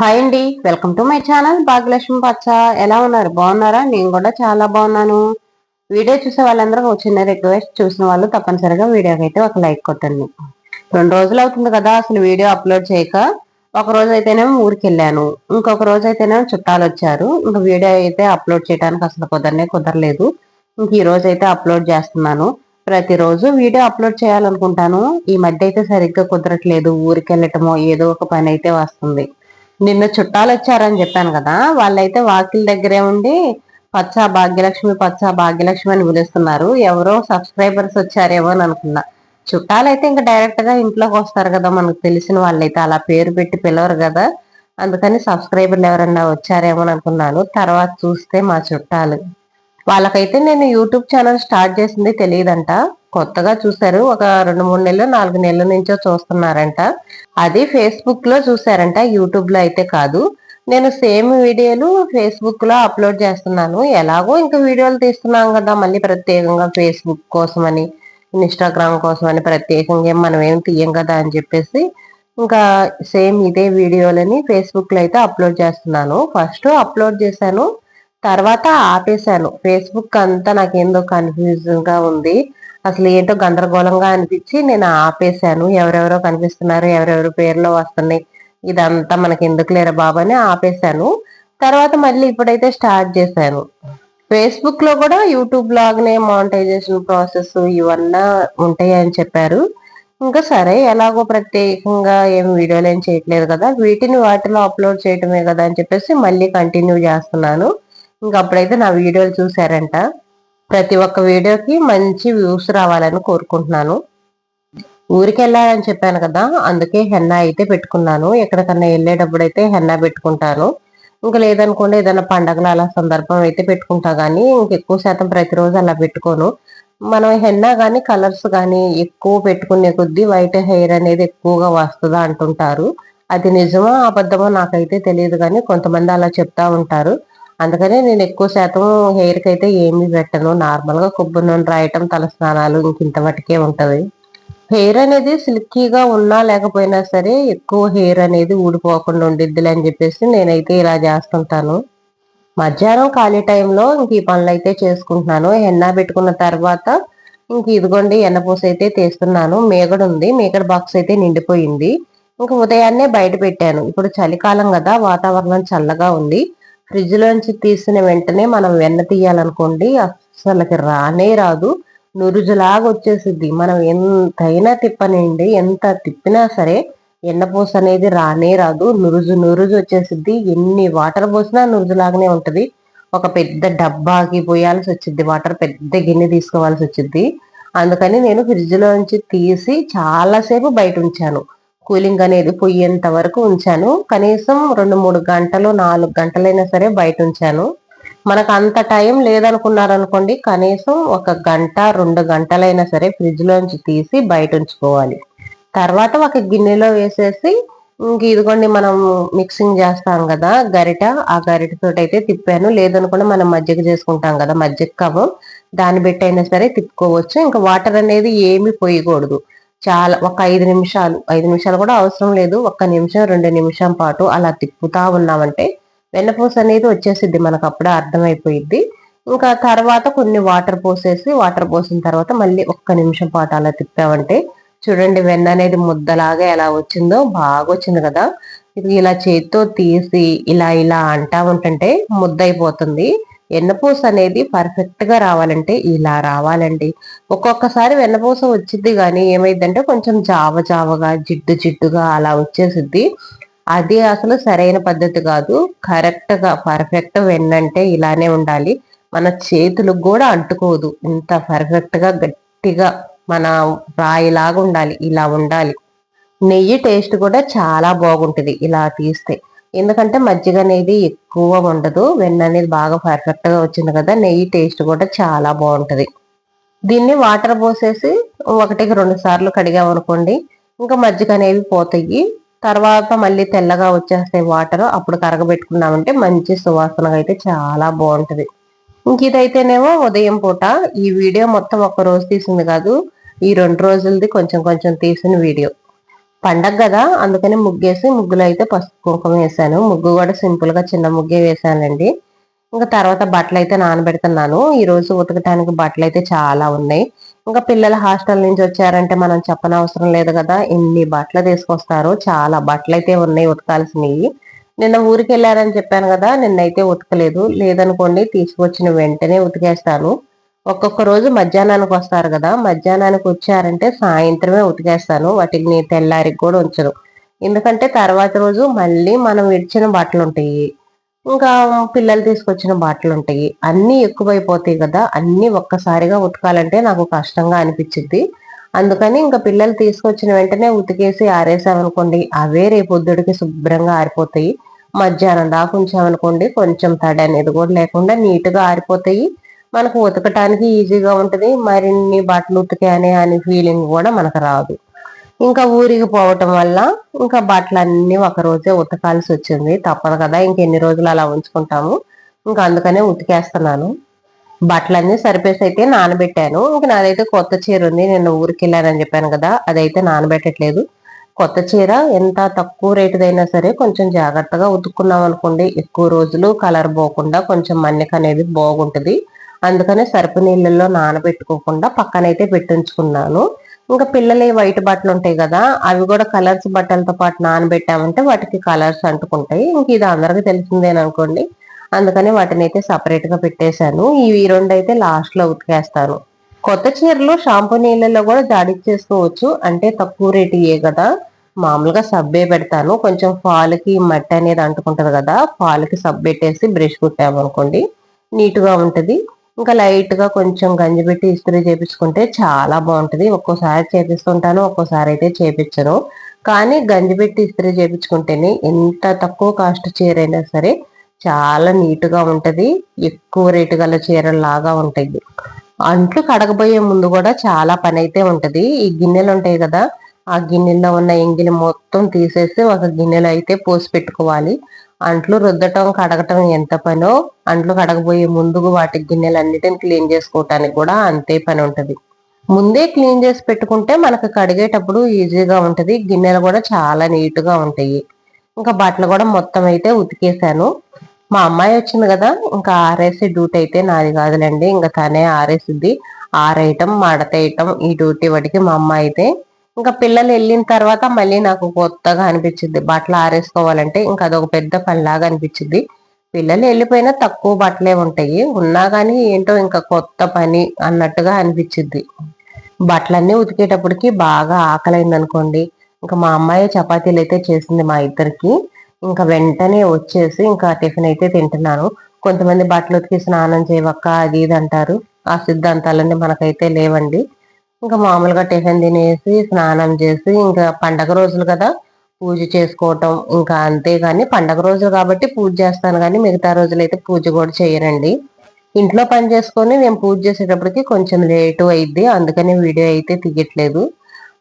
Hi అండి welcome to my channel Bhagyalakshmi పచ్చ ఎలా ఉన్నారు? బాగున్నారా? నేను కూడా చాలా బాగున్నాను. వీడియో చూసే వాళ్ళందరూ ఒక చిన్న రిక్వెస్ట్ చూసిన వాళ్ళు తప్పనిసరిగా వీడియోకి అయితే ఒక లైక్ కొట్టండి. రెండు రోజులు అవుతుంది కదా అసలు వీడియో అప్లోడ్ చేయక. ఒక రోజు అయితేనేమో ఊరికి వెళ్ళాను. ఇంకొక రోజు అయితేనేమో చుట్టాలు వచ్చారు. ఇంకా వీడియో అయితే అప్లోడ్ చేయడానికి అసలు కుదరనే కుదరలేదు. ఇంక ఈ రోజు అయితే అప్లోడ్ చేస్తున్నాను. ప్రతిరోజు వీడియో అప్లోడ్ చేయాలనుకుంటాను. ఈ మధ్య అయితే సరిగ్గా కుదరట్లేదు. ఊరికి వెళ్ళటమో ఏదో ఒక పని అయితే వస్తుంది. నిన్న చుట్టాలు వచ్చారని చెప్పాను కదా వాళ్ళైతే వాకిల్ దగ్గరే ఉండి పచ్చ భాగ్యలక్ష్మి పచ్చ భాగ్యలక్ష్మి అని పిలుస్తున్నారు. ఎవరో సబ్స్క్రైబర్స్ వచ్చారేమో అని అనుకున్నా. చుట్టాలైతే ఇంకా డైరెక్ట్గా ఇంట్లోకి వస్తారు కదా మనకు తెలిసిన వాళ్ళైతే అలా పేరు పెట్టి పిలవరు కదా అందుకని సబ్స్క్రైబర్లు ఎవరన్నా వచ్చారేమో అని అనుకున్నాను. తర్వాత చూస్తే మా చుట్టాలు. వాళ్ళకైతే నేను యూట్యూబ్ ఛానల్ స్టార్ట్ చేసింది తెలియదంట. కొత్తగా చూశారు. ఒక రెండు మూడు నెలలు నాలుగు నెలల నుంచో చూస్తున్నారంట. అది ఫేస్బుక్లో చూసారంట యూట్యూబ్లో అయితే కాదు. నేను సేమ్ వీడియోలు ఫేస్బుక్లో అప్లోడ్ చేస్తున్నాను. ఎలాగో ఇంకా వీడియోలు తీస్తున్నాం కదా మళ్ళీ ప్రత్యేకంగా ఫేస్బుక్ కోసమని ఇన్స్టాగ్రామ్ కోసమని ప్రత్యేకంగా మనం ఏం తీయం కదా అని చెప్పేసి ఇంకా సేమ్ ఇదే వీడియోలని ఫేస్బుక్లో అయితే అప్లోడ్ చేస్తున్నాను. ఫస్ట్ అప్లోడ్ చేశాను తర్వాత ఆపేశాను. ఫేస్బుక్ అంతా నాకేందో కన్ఫ్యూజన్గా ఉంది? అసలు ఏంటో గందరగోళంగా అనిపించి నేను ఆపేశాను. ఎవరెవరో కనిపిస్తున్నారు ఎవరెవరు పేర్లో వస్తున్నాయి ఇదంతా మనకి ఎందుకు లేరా బాబు అని ఆపేశాను. తర్వాత మళ్ళీ ఇప్పుడైతే స్టార్ట్ చేశాను. ఫేస్బుక్లో కూడా యూట్యూబ్ లాగానే మానిటైజేషన్ ప్రాసెస్ ఇవన్నీ ఉంటాయి అని చెప్పారు. ఇంకా సరే ఎలాగో ప్రత్యేకంగా ఏం వీడియోలు ఏం చేయట్లేదు కదా వీటిని వాటిలో అప్లోడ్ చేయటమే కదా అని చెప్పేసి మళ్ళీ కంటిన్యూ చేస్తున్నాను. ఇంకా అప్పుడైతే నా వీడియోలు చూసారంట ప్రతి ఒక్క వీడియోకి మంచి వ్యూస్ రావాలని కోరుకుంటున్నాను. ఊరికి వెళ్ళాలని చెప్పాను కదా అందుకే హెన్నా అయితే పెట్టుకున్నాను. ఎక్కడికన్నా వెళ్ళేటప్పుడు అయితే హెన్నా పెట్టుకుంటాను. ఇంకా లేదనుకోండి ఏదైనా పండగలు అలా సందర్భం అయితే పెట్టుకుంటా కానీ ఇంకెక్కువ శాతం ప్రతిరోజు అలా పెట్టుకోను. మనం హెన్నా కానీ కలర్స్ కానీ ఎక్కువ పెట్టుకునే కొద్దీ వైట్ హెయిర్ అనేది ఎక్కువగా వస్తుందా అంటుంటారు. అది నిజమో అబద్ధమో నాకైతే తెలియదు కానీ కొంతమంది అలా చెప్తా ఉంటారు. అందుకనే నేను ఎక్కువ శాతం హెయిర్కి అయితే ఏమీ పెట్టను. నార్మల్గా కొబ్బరి నూనె రాయటం తల స్నానాలు ఇంక ఇంత మటుకే ఉంటది. హెయిర్ అనేది సిల్కీగా ఉన్నా లేకపోయినా సరే ఎక్కువ హెయిర్ అనేది ఊడిపోకుండా ఉండిద్దిలే అని చెప్పేసి నేనైతే ఇలా చేస్తుంటాను. మధ్యాహ్నం ఖాళీ టైంలో ఇంక ఈ పనులు అయితే చేసుకుంటున్నాను. ఎన్న పెట్టుకున్న తర్వాత ఇంక ఇదిగోండి ఎన్నపూస అయితే తీస్తున్నాను. మేగడ ఉంది. మేగడ బాక్స్ అయితే నిండిపోయింది. ఇంక ఉదయాన్నే బయట పెట్టాను. ఇప్పుడు చలికాలం కదా వాతావరణం చల్లగా ఉంది. ఫ్రిడ్జ్ లోంచి తీసిన వెంటనే మనం వెన్న తీయాలనుకోండి అసలుకి రానే రాదు. నురుజులాగా వచ్చేసిద్ది మనం ఎంతైనా తిప్పనండి ఎంత తిప్పినా సరే ఎండపూస అనేది రానే రాదు. నురుజు నురుజు వచ్చేసిద్ది ఎన్ని వాటర్ పోసినా నురుజులాగానే ఉంటుంది. ఒక పెద్ద డబ్బాకి పోయాల్సి వచ్చింది వాటర్ పెద్ద గిన్నె తీసుకోవాల్సి వచ్చింది అందుకని నేను ఫ్రిడ్జ్లో నుంచి తీసి చాలాసేపు బయట ఉంచాను కూలింగ్ అనేది పొయ్యేంత వరకు ఉంచాను. కనీసం రెండు మూడు గంటలు నాలుగు గంటలైనా సరే బయట ఉంచాను. మనకు అంత టైం లేదనుకున్నారనుకోండి కనీసం ఒక గంట రెండు గంటలైనా సరే ఫ్రిడ్జ్లోంచి తీసి బయట ఉంచుకోవాలి. తర్వాత ఒక గిన్నెలో వేసేసి ఇంక ఇదిగోండి మనం మిక్సింగ్ చేస్తాం కదా గరిట ఆ గరిటతో అయితే తిప్పాను. లేదనుకుంటే మనం మజ్జిగ చేసుకుంటాం కదా మజ్జిగ కవం దాన్ని పెట్టి అయినా సరే తిప్పుకోవచ్చు. ఇంకా వాటర్ అనేది ఏమి పోయకూడదు. చాలా ఒక ఐదు నిమిషాలు ఐదు నిమిషాలు కూడా అవసరం లేదు. ఒక్క నిమిషం రెండు నిమిషం పాటు అలా తిప్పుతా ఉన్నామంటే వెన్నపూస అనేది వచ్చేసిద్ది మనకు అప్పుడే అర్థమైపోయిద్ది. ఇంకా తర్వాత కొన్ని వాటర్ పోసేసి వాటర్ పోసిన తర్వాత మళ్ళీ ఒక్క నిమిషం పాటు అలా తిప్పామంటే చూడండి వెన్న అనేది ముద్దలాగా ఎలా వచ్చిందో బాగా వచ్చింది కదా. ఇది ఇలా చేతితో తీసి ఇలా ఇలా అంటా ఉంటుంటే ముద్ద అయిపోతుంది వెన్నపూస అనేది పర్ఫెక్ట్గా రావాలంటే ఇలా రావాలండి. ఒక్కొక్కసారి వెన్నపూస వచ్చింది కానీ ఏమైందంటే కొంచెం జావ జావగా జిడ్డు జిడ్డుగా అలా వచ్చేసిద్ది. అది అసలు సరైన పద్ధతి కాదు. కరెక్ట్గా పర్ఫెక్ట్ వెన్నంటే ఇలానే ఉండాలి. మన చేతులకు కూడా అంటుకోదు. ఇంత పర్ఫెక్ట్గా గట్టిగా మన రాయిలాగా ఉండాలి. ఇలా ఉండాలి. నెయ్యి టేస్ట్ కూడా చాలా బాగుంటుంది ఇలా తీస్తే. ఎందుకంటే మజ్జిగ అనేది ఎక్కువ ఉండదు వెన్న అనేది బాగా పర్ఫెక్ట్గా వచ్చింది కదా నెయ్యి టేస్ట్ కూడా చాలా బాగుంటుంది. దీన్ని వాటర్ పోసేసి ఒకటికి రెండు సార్లు కడిగామనుకోండి ఇంకా మజ్జిగ అనేవి పోతాయి. తర్వాత మళ్ళీ తెల్లగా వచ్చేస్తాయి వాటర్ అప్పుడు కరగబెట్టుకున్నామంటే మంచి సువాసనగా అయితే చాలా బాగుంటుంది. ఇంక ఇదైతేనేమో ఉదయం పూట ఈ వీడియో మొత్తం ఒక్క రోజు తీసింది కాదు ఈ రెండు రోజులది కొంచెం కొంచెం తీసిన వీడియో. పండగ కదా అందుకని ముగ్గేసి ముగ్గులు అయితే పసుపు కుంకుమ వేసాను. ముగ్గు కూడా సింపుల్గా చిన్న ముగ్గే వేసానండి. ఇంకా తర్వాత బట్టలు అయితే నానబెడుతున్నాను. ఈ రోజు ఉతకటానికి బట్టలు అయితే చాలా ఉన్నాయి. ఇంకా పిల్లల హాస్టల్ నుంచి వచ్చారంటే మనం చెప్పనవసరం లేదు కదా ఎన్ని బట్టలు తీసుకొస్తారు చాలా బట్టలు అయితే ఉన్నాయి ఉతకాల్సినవి. నిన్న ఊరికి వెళ్ళారని చెప్పాను కదా నిన్నైతే ఉతకలేదు. లేదనుకోండి తీసుకొచ్చిన వెంటనే ఉతికేస్తాను. ఒక్కొక్క రోజు మధ్యాహ్నానికి వస్తారు కదా. మధ్యాహ్నానికి వచ్చారంటే సాయంత్రమే ఉతికేస్తాను. వాటిని తెల్లారికి కూడా ఉంచరు ఎందుకంటే తర్వాత రోజు మళ్ళీ మనం విడిచిన బట్టలు ఉంటాయి ఇంకా పిల్లలు తీసుకొచ్చిన బట్టలు ఉంటాయి అన్నీ ఎక్కువైపోతాయి కదా. అన్నీ ఒక్కసారిగా ఉతకాలంటే నాకు కష్టంగా అనిపించింది అందుకని ఇంకా పిల్లలు తీసుకొచ్చిన వెంటనే ఉతికేసి ఆరేసామనుకోండి అవే రేపొద్దుడికి శుభ్రంగా ఆరిపోతాయి. మధ్యాహ్నం దాకా ఉంచామనుకోండి కొంచెం తడి అనేది కూడా లేకుండా నీట్గా ఆరిపోతాయి. మనకు ఉతకటానికి ఈజీగా ఉంటుంది. మరిన్ని బట్టలు ఉతికానే అనే ఫీలింగ్ కూడా మనకు రాదు. ఇంకా ఊరికి పోవటం వల్ల ఇంకా బట్టలు అన్నీ ఒక రోజే ఉతకాల్సి వచ్చింది. తప్పదు కదా ఇంకెన్ని రోజులు అలా ఉంచుకుంటాము. ఇంకా అందుకనే ఉతికేస్తున్నాను. బట్టలన్నీ సరిపేసి అయితే నానబెట్టాను. ఇంకా నాదైతే కొత్త చీర ఉంది. నేను ఊరికి వెళ్ళానని చెప్పాను కదా అదైతే నానబెట్టట్లేదు. కొత్త చీర ఎంత తక్కువ రేటుదైనా సరే కొంచెం జాగ్రత్తగా ఉతుక్కున్నాం అనుకోండి ఎక్కువ రోజులు కలర్ పోకుండా కొంచెం మన్నిక అనేది బాగుంటుంది. అందుకనే సరుపు నీళ్ళల్లో నానబెట్టుకోకుండా పక్కనైతే పెట్టించుకున్నాను. ఇంకా పిల్లలు వైట్ బట్టలు ఉంటాయి కదా అవి కూడా కలర్స్ బట్టలతో పాటు నానబెట్టామంటే వాటికి కలర్స్ అంటుకుంటాయి. ఇంక ఇది అందరికి తెలిసిందేననుకోండి. అందుకని వాటిని అయితే సపరేట్గా పెట్టేశాను. ఈ రెండు అయితే లాస్ట్లో ఉతికేస్తాను. కొత్త చీరలు షాంపూ నీళ్ళలో కూడా జాడిచ్చేసుకోవచ్చు. అంటే తక్కువ రేటుయే కదా. మామూలుగా సబ్బే పెడతాను. కొంచెం ఫాల్కి మట్టి అనేది అంటుకుంటుంది కదా ఫాల్కి సబ్ పెట్టేసి బ్రష్ కుట్టామనుకోండి నీట్గా ఉంటుంది. ఇంకా లైట్గా కొంచెం గంజి పెట్టి ఇస్త్రీ చేపించుకుంటే చాలా బాగుంటుంది. ఒక్కోసారి చేపిస్తుంటాను ఒక్కోసారి అయితే చేపించను. కానీ గంజి పెట్టి ఇస్త్రీ చేపించుకుంటేనే ఎంత తక్కువ కాస్ట్ చీర అయినా సరే చాలా నీట్గా ఉంటుంది. ఎక్కువ రేటు గల చీరలు లాగా ఉంటాయి. అంట్లు కడగబోయే ముందు కూడా చాలా పని అయితే ఉంటుంది. ఈ గిన్నెలు ఉంటాయి కదా ఆ గిన్నెలో ఉన్న ఎంగిలి మొత్తం తీసేసి ఒక గిన్నెలో అయితే పోసి పెట్టుకోవాలి. అంట్లు రుద్దటం కడగటం ఎంత పనో అంట్లు కడగబోయే ముందుకు వాటి గిన్నెలన్నిటిని క్లీన్ చేసుకోవటానికి కూడా అంతే పని ఉంటుంది. ముందే క్లీన్ చేసి పెట్టుకుంటే మనకు కడిగేటప్పుడు ఈజీగా ఉంటుంది. గిన్నెలు కూడా చాలా నీట్గా ఉంటాయి. ఇంకా బట్టలు కూడా మొత్తం అయితే ఉతికేసాను. మా అమ్మాయి వచ్చింది కదా ఇంకా ఆరేసే డ్యూటీ అయితే నాది కాదులేండి ఇంకా తనే ఆరేసిద్ది. ఆరేయటం మడతేయటం ఈ డ్యూటీ వాటికి మా అమ్మాయి అయితే ఇంకా పిల్లలు వెళ్ళిన తర్వాత మళ్ళీ నాకు కొత్తగా అనిపించింది. బట్టలు ఆరేసుకోవాలంటే ఇంకా అదొక పెద్ద పనిలాగా అనిపించింది. పిల్లలు వెళ్ళిపోయినా తక్కువ బట్టలే ఉంటాయి. ఉన్నా కానీ ఏంటో ఇంకా కొత్త పని అన్నట్టుగా అనిపించింది. బట్టలన్నీ ఉతికేటప్పటికి బాగా ఆకలైంది అనుకోండి. ఇంకా మా అమ్మాయి చపాతీలు అయితే చేసింది మా ఇద్దరికి. ఇంకా వెంటనే వచ్చేసి ఇంకా టిఫిన్ అయితే తింటున్నాను. కొంతమంది బట్టలు ఉతికి స్నానం చేయవక్క అది ఇది అంటారు. ఆ సిద్ధాంతాలన్నీ మనకైతే లేవండి. ఇంకా మామూలుగా టిఫిన్ తినేసి స్నానం చేసి ఇంకా పండగ రోజులు కదా పూజ చేసుకోవటం ఇంకా అంతే కానీ పండగ రోజులు కాబట్టి పూజ చేస్తాను కానీ మిగతా రోజులు అయితే పూజ కూడా చేయరండి ఇంట్లో పని చేసుకొని నేను పూజ చేసేటప్పటికి కొంచెం లేటు అయింది అందుకని వీడియో అయితే తీయట్లేదు.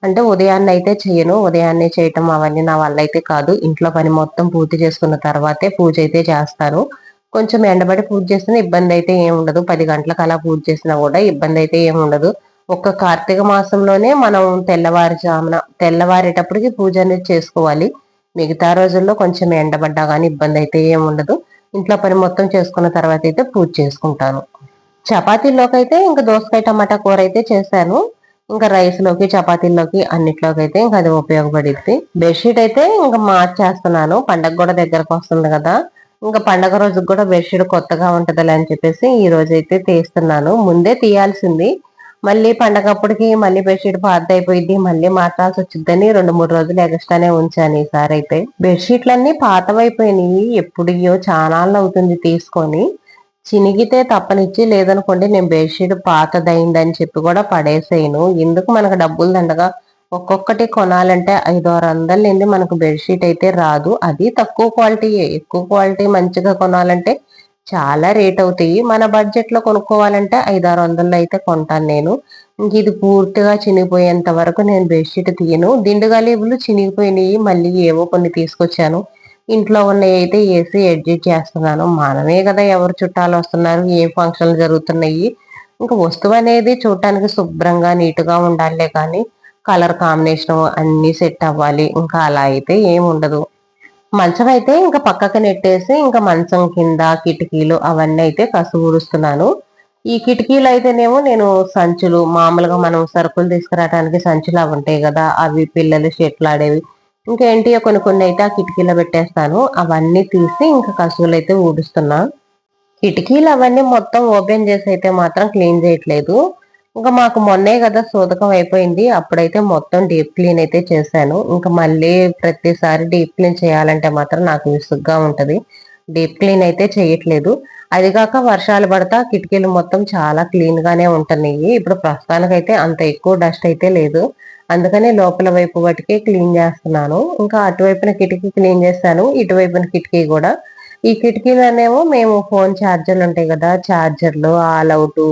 అంటే ఉదయాన్నే అయితే చేయను ఉదయాన్నే చేయటం అవన్నీ నా వల్ల అయితే కాదు. ఇంట్లో పని మొత్తం పూర్తి చేసుకున్న తర్వాతే పూజ అయితే చేస్తాను. కొంచెం ఎండబడి పూజ చేస్తున్న ఇబ్బంది అయితే ఏమి ఉండదు. పది గంటలకు అలా పూజ చేసినా కూడా ఇబ్బంది అయితే ఏమి ఉండదు. ఒక్క కార్తీక మాసంలోనే మనం తెల్లవారుజామున తెల్లవారేటప్పటికి పూజ అనేది చేసుకోవాలి. మిగతా రోజుల్లో కొంచెం ఎండబడ్డా కానీ ఇబ్బంది అయితే ఏమి ఉండదు. ఇంట్లో పని మొత్తం చేసుకున్న తర్వాత అయితే పూజ చేసుకుంటాను. చపాతీల్లోకి అయితే ఇంకా దోసకాయ టమాటా కూర అయితే చేశాను. ఇంకా రైస్లోకి చపాతీల్లోకి అన్నిట్లోకి అయితే ఇంకా అది ఉపయోగపడిద్ది. బెడ్షీట్ అయితే ఇంకా మార్చేస్తున్నాను పండగ కూడా దగ్గరకు వస్తుంది కదా. ఇంకా పండగ రోజుకి కూడా బెడ్షీట్ కొత్తగా ఉంటుందిలే అని చెప్పేసి ఈ రోజు అయితే తీస్తున్నాను. ముందే తీయాల్సింది. మళ్ళీ పండగప్పటికి మళ్ళీ బెడ్షీట్ పాత అయిపోయింది మళ్ళీ మార్చాల్సి వచ్చిందని రెండు మూడు రోజులు ఎగస్ట్రానే ఉంచాను ఈసారి అయితే. బెడ్షీట్లన్నీ పాతవైపోయినాయి ఎప్పుడయ్యో చాలా అవుతుంది తీసుకొని. చినిగితే తప్పనిచ్చి లేదనుకోండి నేను బెడ్షీట్ పాతదైందని చెప్పి కూడా పడేసేయను. ఎందుకు మనకు డబ్బులు దండగా ఒక్కొక్కటి కొనాలంటే ఐదు ఆరు వందలు మనకు బెడ్షీట్ అయితే రాదు. అది తక్కువ క్వాలిటీ ఎక్కువ క్వాలిటీ మంచిగా కొనాలంటే చాలా రేట్ అవుతాయి. మన బడ్జెట్లో కొనుక్కోవాలంటే ఐదారు వందల్లో అయితే కొంటాను నేను. ఇంక ఇది పూర్తిగా చినిగిపోయేంత వరకు నేను బెడ్షీట్ తీయను. దిండుగాలేబులు చినిగిపోయినాయి మళ్ళీ ఏవో కొన్ని తీసుకొచ్చాను. ఇంట్లో ఉన్నవి అయితే వేసి అడ్జస్ట్ చేస్తున్నాను. మనమే కదా ఎవరు చుట్టాలు వస్తున్నారు ఏ ఫంక్షన్లు జరుగుతున్నాయి. ఇంకా వస్తువు అనేది చూడటానికి శుభ్రంగా నీట్గా ఉండాలే కానీ కలర్ కాంబినేషన్ అన్నీ సెట్ అవ్వాలి. ఇంకా అలా అయితే ఏముండదు. ఉండదు మంచం అయితే ఇంకా పక్కకి నెట్టేసి ఇంకా మంచం కింద కిటికీలు అవన్నీ అయితే కసు ఊడుస్తున్నాను. ఈ కిటికీలు అయితేనేమో నేను సంచులు మామూలుగా మనం సరుకులు తీసుకురావడానికి సంచులు అవి ఉంటాయి కదా అవి పిల్లలు షెట్లు ఆడేవి. ఇంకేంటి కొన్ని కొన్ని అయితే ఆ కిటికీలో పెట్టేస్తాను. అవన్నీ తీసి ఇంకా కసువులు అయితే ఊడుస్తున్నా. కిటికీలు అవన్నీ మొత్తం ఓపెన్ చేసి అయితే మాత్రం క్లీన్ చేయట్లేదు. ఇంకా మాకు మొన్నే కదా సోదకం అయిపోయింది. అప్పుడైతే మొత్తం డీప్ క్లీన్ అయితే చేశాను. ఇంకా మళ్ళీ ప్రతిసారి డీప్ క్లీన్ చేయాలంటే మాత్రం నాకు విసుగ్గా ఉంటది. డీప్ క్లీన్ అయితే చేయట్లేదు. అది కాక వర్షాలు పడతా కిటికీలు మొత్తం చాలా క్లీన్ గానే ఉంటున్నాయి. ఇప్పుడు ప్రస్తుతానికైతే అంత ఎక్కువ డస్ట్ అయితే లేదు. అందుకని లోపల వైపు వాటికి క్లీన్ చేస్తున్నాను. ఇంకా అటువైపున కిటికీ క్లీన్ చేస్తాను ఇటువైపున కిటికీ కూడా. ఈ కిటికీలోనేమో మేము ఫోన్ ఛార్జర్లు ఉంటాయి కదా ఛార్జర్లు ఆల్ అవుట్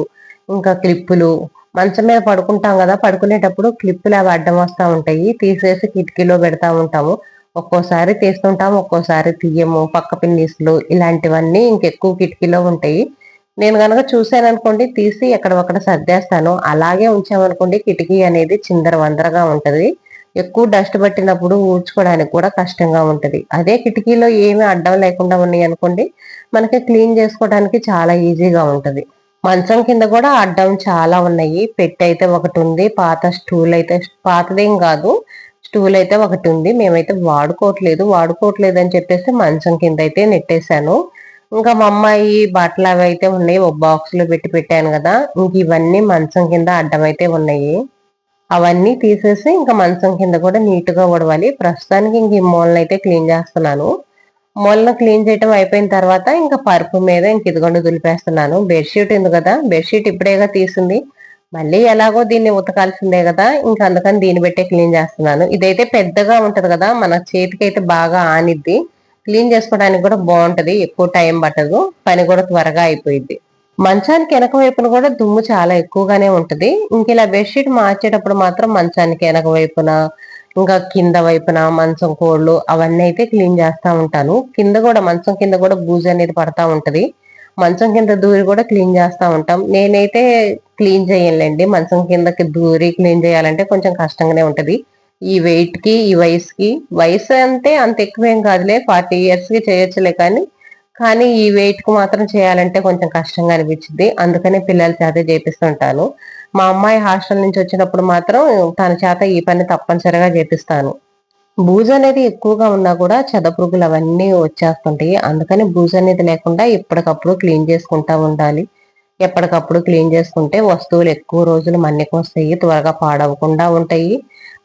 ఇంకా క్లిప్పులు మంచం మీద పడుకుంటాం కదా పడుకునేటప్పుడు క్లిప్పులు అవి అడ్డం వస్తూ ఉంటాయి. తీసేసి కిటికీలో పెడతా ఉంటాము. ఒక్కోసారి తీస్తుంటాం ఒక్కోసారి తీయము. పక్క పిన్నీసులు ఇలాంటివన్నీ ఇంకెక్కువ కిటికీలో ఉంటాయి. నేను కనుక చూసాను అనుకోండి తీసి ఎక్కడ ఒకటి సర్దేస్తాను. అలాగే ఉంచామనుకోండి కిటికీ అనేది చిందర వందరగా ఉంటుంది. ఎక్కువ డస్ట్ పట్టినప్పుడు ఊడ్చుకోవడానికి కూడా కష్టంగా ఉంటుంది. అదే కిటికీలో ఏమి అడ్డం లేకుండా ఉన్నాయి అనుకోండి మనకి క్లీన్ చేసుకోవడానికి చాలా ఈజీగా ఉంటుంది. మంచం కింద కూడా అడ్డం చాలా ఉన్నాయి. పెట్టి అయితే ఒకటి ఉంది. పాత స్టూల్ అయితే పాతదేం కాదు. స్టూల్ అయితే ఒకటి ఉంది. మేమైతే వాడుకోవట్లేదు. వాడుకోవట్లేదు అని చెప్పేసి మంచం కింద అయితే నెట్టేశాను. ఇంకా మా అమ్మాయి బట్టలు అవి అయితే ఉన్నాయి. ఒక బాక్స్లో పెట్టి పెట్టాను కదా. ఇంక ఇవన్నీ మంచం కింద అడ్డం అయితే ఉన్నాయి. అవన్నీ తీసేసి ఇంకా మంచం కింద కూడా నీట్గా ఉడవాలి ప్రస్తుతానికి ఇంక ఈ మూలనైతే క్లీన్ చేస్తున్నాను. మూలన క్లీన్ చేయటం అయిపోయిన తర్వాత ఇంకా పరుపు మీద ఇంక ఇదిగొండి దులిపేస్తున్నాను. బెడ్షీట్ ఉంది కదా బెడ్షీట్ ఇప్పుడేగా తీసింది. మళ్ళీ ఎలాగో దీన్ని ఉతకాల్సిందే కదా ఇంకా అందుకని దీన్ని పెట్టే క్లీన్ చేస్తున్నాను. ఇదైతే పెద్దగా ఉంటది కదా మన చేతికి అయితే బాగా ఆనిద్ది. క్లీన్ చేసుకోవడానికి కూడా బాగుంటది ఎక్కువ టైం పట్టదు పని కూడా త్వరగా అయిపోయింది మంచానికి వెనక వైపున కూడా దుమ్ము చాలా ఎక్కువగానే ఉంటది. ఇంక ఇలా బెడ్షీట్ మార్చేటప్పుడు మాత్రం మంచానికి వెనక వైపున ఇంకా కింద వైపున మంచం కోళ్ళు అవన్నీ అయితే క్లీన్ చేస్తూ ఉంటాను. కింద కూడా మంచం కింద కూడా బూజు అనేది పడతా ఉంటది. మంచం కింద దూరి కూడా క్లీన్ చేస్తూ ఉంటాం. నేనైతే క్లీన్ చేయలేండి మంచం కిందకి దూరి క్లీన్ చేయాలంటే కొంచెం కష్టంగానే ఉంటది. ఈ వెయిట్కి ఈ వయసుకి వయసు అంటే అంత ఎక్కువేం కాదులే. ఫార్టీ ఇయర్స్కి చేయొచ్చులే కానీ కానీ ఈ వెయిట్కు మాత్రం చేయాలంటే కొంచెం కష్టంగా అనిపించింది అందుకనే పిల్లల చేత చేపిస్తుంటాను. మా అమ్మాయి హాస్టల్ నుంచి వచ్చినప్పుడు మాత్రం తన చేత ఈ పని తప్పనిసరిగా చేపిస్తాను. బూజు అనేది ఎక్కువగా ఉన్నా కూడా చెదపురుగులు అవన్నీ వచ్చేస్తుంటాయి. అందుకని బూజు అనేది లేకుండా ఎప్పటికప్పుడు క్లీన్ చేసుకుంటా ఉండాలి. ఎప్పటికప్పుడు క్లీన్ చేసుకుంటే వస్తువులు ఎక్కువ రోజులు మన్నికి వస్తాయి త్వరగా పాడవకుండా ఉంటాయి.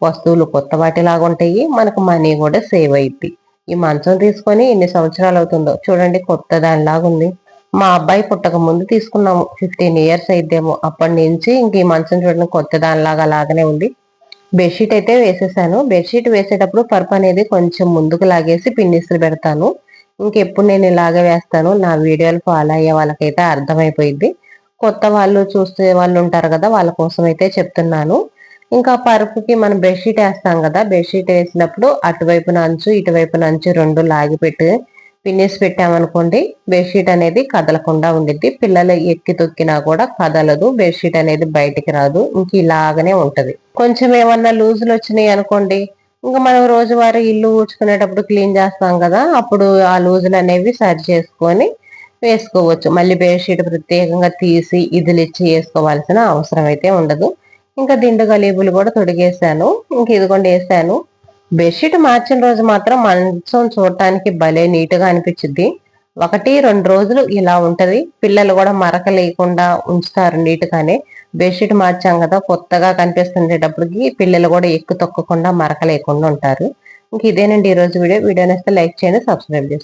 వస్తువులు కొత్త వాటిలాగా ఉంటాయి. మనకు మనీ కూడా సేవ్ అయింది ఈ మంచం తీసుకొని ఎన్ని సంవత్సరాలు అవుతుందో చూడండి కొత్త దానిలాగా ఉంది మా అబ్బాయి పుట్టక ముందు తీసుకున్నాము. ఫిఫ్టీన్ ఇయర్స్ అయిద్దేమో. అప్పటి నుంచి ఇంక ఈ మంచం చూడడం కొత్త దానిలాగా అలాగనే ఉంది. బెడ్షీట్ అయితే వేసేసాను. బెడ్షీట్ వేసేటప్పుడు పరుపు అనేది కొంచెం ముందుకు లాగేసి పిన్నిస్లు పెడతాను. ఇంకెప్పుడు నేను ఇలాగే వేస్తాను నా వీడియోలు ఫాలో అయ్యే వాళ్ళకైతే అర్థమైపోయింది కొత్త వాళ్ళు చూస్తే వాళ్ళు ఉంటారు కదా వాళ్ళ కోసం అయితే చెప్తున్నాను. ఇంకా పరుపుకి మనం బెడ్షీట్ వేస్తాం కదా బెడ్షీట్ వేసినప్పుడు అటువైపున అంచు ఇటువైపున అంచు రెండు లాగి పెట్టి పిన్నిస్ పెట్టామనుకోండి బెడ్షీట్ అనేది కదలకుండా ఉండిద్ది. పిల్లలు ఎక్కి తొక్కినా కూడా కదలదు బెడ్షీట్ అనేది బయటికి రాదు ఇంక ఇలాగనే ఉంటది. కొంచెం ఏమన్నా లూజులు వచ్చినాయి అనుకోండి ఇంకా మనం రోజువారీ ఇల్లు ఊడ్చుకునేటప్పుడు క్లీన్ చేస్తాం కదా అప్పుడు ఆ లూజులు అనేవి సరి చేసుకొని వేసుకోవచ్చు. మళ్ళీ బెడ్షీట్ ప్రత్యేకంగా తీసి ఇదిలిచ్చి వేసుకోవాల్సిన అవసరం అయితే ఉండదు. ఇంకా దిండు గలీబులు కూడా తొడిగేసాను ఇంక ఇదిగోండి వేసాను. బెడ్షీట్ మార్చిన రోజు మాత్రం మంచం చూడటానికి భలే నీట్గా అనిపించింది ఒకటి రెండు రోజులు ఇలా ఉంటది. పిల్లలు కూడా మరక లేకుండా ఉంచుతారు నీట్ గానే బెడ్షీట్ మార్చాం కదా కొత్తగా కనిపిస్తుండేటప్పటికి పిల్లలు కూడా ఎక్కు తొక్కకుండా మరక లేకుండా ఉంటారు. ఇంక ఇదేనండి ఈ రోజు వీడియో. వీడియో నేస్తే లైక్ చేయండి సబ్స్క్రైబ్ చేసుకోండి